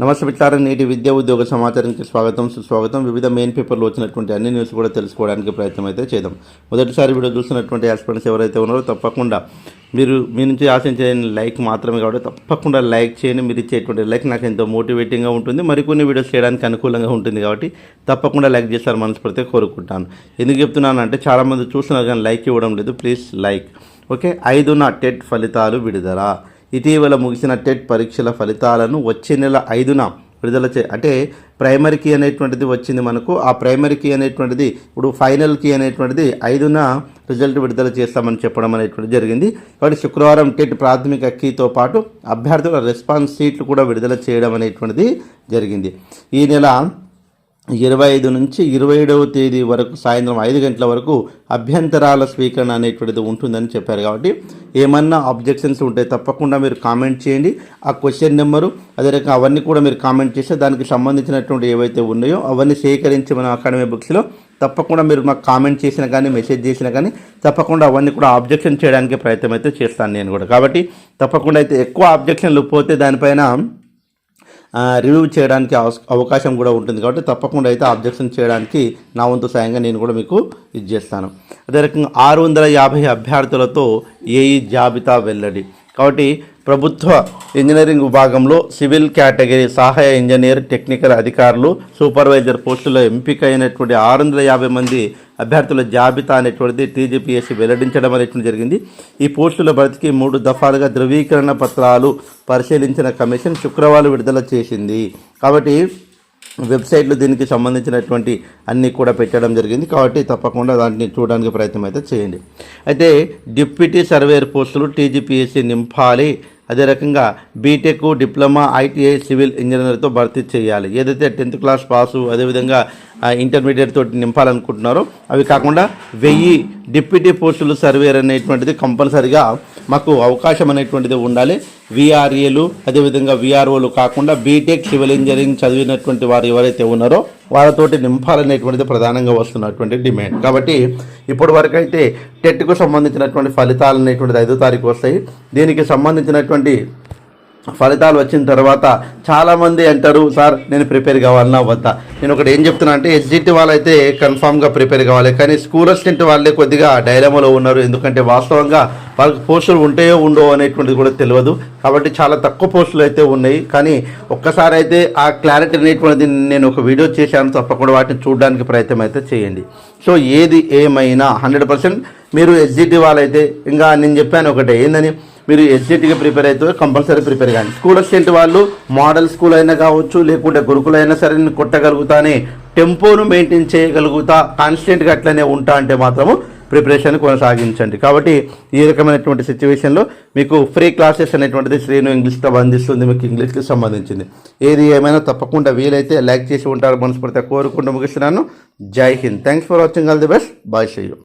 నమస్తే మిత్రులారా నేటి విద్యా ఉద్యోగ సమాచారానికి స్వాగతం సుస్వాగతం. వివిధ మెయిన్ పేపర్లు వచ్చినటువంటి అన్ని న్యూస్ కూడా తెలుసుకోవడానికి ప్రయత్నం అయితే చేద్దాం. మొదటిసారి వీడియో చూస్తున్నటువంటి ఆస్పిరెంట్స్ ఎవరైతే ఉన్నారో తప్పకుండా మీరు మీ నుంచి ఆశించే లైక్ మాత్రమే కాబట్టి తప్పకుండా లైక్ చేయండి. మీరు ఇచ్చేటువంటి లైక్ నాకు ఎంతో మోటివేటింగ్గా ఉంటుంది. మరికొన్ని వీడియోస్ చేయడానికి అనుకూలంగా ఉంటుంది కాబట్టి తప్పకుండా లైక్ చేస్తారు మనస్ఫూర్తిగా కోరుకుంటాను. ఎందుకు చెప్తున్నాను అంటే చాలామంది చూస్తున్నారు కానీ లైక్ ఇవ్వడం లేదు. Please like. ఓకే? ఐదున టెట్ ఫలితాలు విడుదల. ఇటీవల ముగిసిన టెట్ పరీక్షల ఫలితాలను వచ్చే నెల ఐదున విడుదల చే అంటే ప్రైమరీ కీ అనేటువంటిది వచ్చింది మనకు. ఆ ప్రైమరీ కీ అనేటువంటిది ఇప్పుడు ఫైనల్ కీ అనేటువంటిది ఐదున రిజల్ట్ విడుదల చేస్తామని చెప్పడం అనేటువంటిది జరిగింది. కాబట్టి శుక్రవారం టెట్ ప్రాథమిక కీతో పాటు అభ్యర్థుల రెస్పాన్స్ షీట్లు కూడా విడుదల చేయడం అనేటువంటిది జరిగింది. ఈ నెల ఇరవై ఐదు నుంచి ఇరవై ఏడవ తేదీ వరకు సాయంత్రం ఐదు గంటల వరకు అభ్యంతరాల స్వీకరణ అనేటువంటిది ఉంటుందని చెప్పారు కాబట్టి ఏమన్నా అబ్జెక్షన్స్ ఉంటే తప్పకుండా మీరు కామెంట్ చేయండి. ఆ క్వశ్చన్ నెంబరు అదే రకంగా అవన్నీ కూడా మీరు కామెంట్ చేస్తే దానికి సంబంధించినటువంటి ఏవైతే ఉన్నాయో అవన్నీ సేకరించి మన అకాడమీ బుక్స్లో తప్పకుండా మీరు మాకు కామెంట్ చేసినా కానీ మెసేజ్ చేసినా కానీ తప్పకుండా అవన్నీ కూడా ఆబ్జెక్షన్ చేయడానికి ప్రయత్నం అయితే చేస్తాను నేను కూడా. కాబట్టి తప్పకుండా అయితే ఎక్కువ ఆబ్జెక్షన్లు పోతే దానిపైన రివ్యూ చేయడానికి అవకాశం కూడా ఉంటుంది. కాబట్టి తప్పకుండా అయితే అబ్జెక్షన్ చేయడానికి నా వంతు సాయంగా నేను కూడా మీకు ఇది చేస్తాను. అదే రకంగా ఆరు వందల యాభై అభ్యర్థులతో ఏఈ జాబితా వెల్లడి. కాబట్టి ప్రభుత్వ ఇంజనీరింగ్ విభాగంలో సివిల్ కేటగిరీ సహాయ ఇంజనీర్ టెక్నికల్ అధికారులు సూపర్వైజర్ పోస్టులో ఎంపిక అయినటువంటి ఆరు వందల యాభై మంది అభ్యర్థుల జాబితా అనేటువంటిది టీజీపీఎస్సీ వెల్లడించడం అనేటువంటి జరిగింది. ఈ పోస్టుల భర్తీకి మూడు దఫాలుగా ధృవీకరణ పత్రాలు పరిశీలించిన కమిషన్ శుక్రవారం విడుదల చేసింది. కాబట్టి వెబ్సైట్లో దీనికి సంబంధించినటువంటి అన్నీ కూడా పెట్టడం జరిగింది. కాబట్టి తప్పకుండా దాన్ని చూడడానికి ప్రయత్నం అయితే చేయండి. అయితే డిప్యూటీ సర్వేయర్ పోస్టులు టీజీపీఎస్సీ నింపాలి. అదే రకంగా బీటెక్ డిప్లొమా ఐటీఐ సివిల్ ఇంజనీర్తో భర్తీ చేయాలి. ఏదైతే టెన్త్ క్లాస్ పాసు అదేవిధంగా ఇంటర్మీడియట్ తోటి నింపాలనుకుంటున్నారో అవి కాకుండా వెయ్యి డిప్యూటీ పోస్టులు సర్వేర్ అనేటువంటిది కంపల్సరిగా మాకు అవకాశం అనేటువంటిది ఉండాలి. విఆర్ఏలు అదేవిధంగా విఆర్ఓలు కాకుండా బీటెక్ సివిల్ ఇంజనీరింగ్ చదివినటువంటి వారు ఎవరైతే ఉన్నారో వాళ్ళతోటి నింపాలనేటువంటిది ప్రధానంగా వస్తున్నటువంటి డిమాండ్. కాబట్టి ఇప్పటి వరకు అయితే టెట్కు సంబంధించినటువంటి ఫలితాలు అనేటువంటిది ఐదో తారీఖు వస్తాయి. దీనికి సంబంధించినటువంటి ఫలితాలు వచ్చిన తర్వాత చాలామంది అంటారు సార్ నేను ప్రిపేర్ కావాలన్నా వద్దా? నేను ఒకటి ఏం చెప్తున్నా అంటే ఎస్జిటి వాళ్ళైతే కన్ఫామ్గా ప్రిపేర్ కావాలి. కానీ స్కూల్ అసిస్టెంట్ వాళ్ళే కొద్దిగా డైలమాలో ఉన్నారు. ఎందుకంటే వాస్తవంగా వాళ్ళకి పోస్టులు ఉంటాయో ఉండవో అనేటువంటిది కూడా తెలియదు. కాబట్టి చాలా తక్కువ పోస్టులు అయితే ఉన్నాయి. కానీ ఒక్కసారి అయితే ఆ క్లారిటీ అనేటువంటిది నేను ఒక వీడియో చేశాను. తప్పకుండా వాటిని చూడడానికి ప్రయత్నం అయితే చేయండి. సో ఏది ఏమైనా హండ్రెడ్ పర్సెంట్ మీరు ఎస్జిటి వాళ్ళైతే ఇంకా నేను చెప్పాను ఒకటే ఏందని? మీరు ఎస్జిటిగా ప్రిపేర్ అయితే కంపల్సరీ ప్రిపేర్ కానీ స్కూల్ అసిస్టెంట్ వాళ్ళు మోడల్ స్కూల్ అయినా కావచ్చు లేకుంటే గురుకులు అయినా సరే నేను కొట్టగలుగుతానే టెంపోను మెయింటైన్ చేయగలుగుతా కాన్స్టెంట్గా అట్లనే ఉంటా అంటే మాత్రము ప్రిపరేషన్ కొనసాగించండి. కాబట్టి ఈ రకమైనటువంటి సిచ్యువేషన్లో మీకు ఫ్రీ క్లాసెస్ అనేటువంటిది శ్రీను ఇంగ్లీష్తో అందిస్తుంది మీకు ఇంగ్లీష్కి సంబంధించింది. ఏది ఏమైనా తప్పకుండా వీలైతే లైక్ చేసి ఉంటారు. మనస్ఫూర్తిగా కోరుకుంటూ ముగిస్తున్నాను. Jai Hind. Thanks for watching all the best bye see you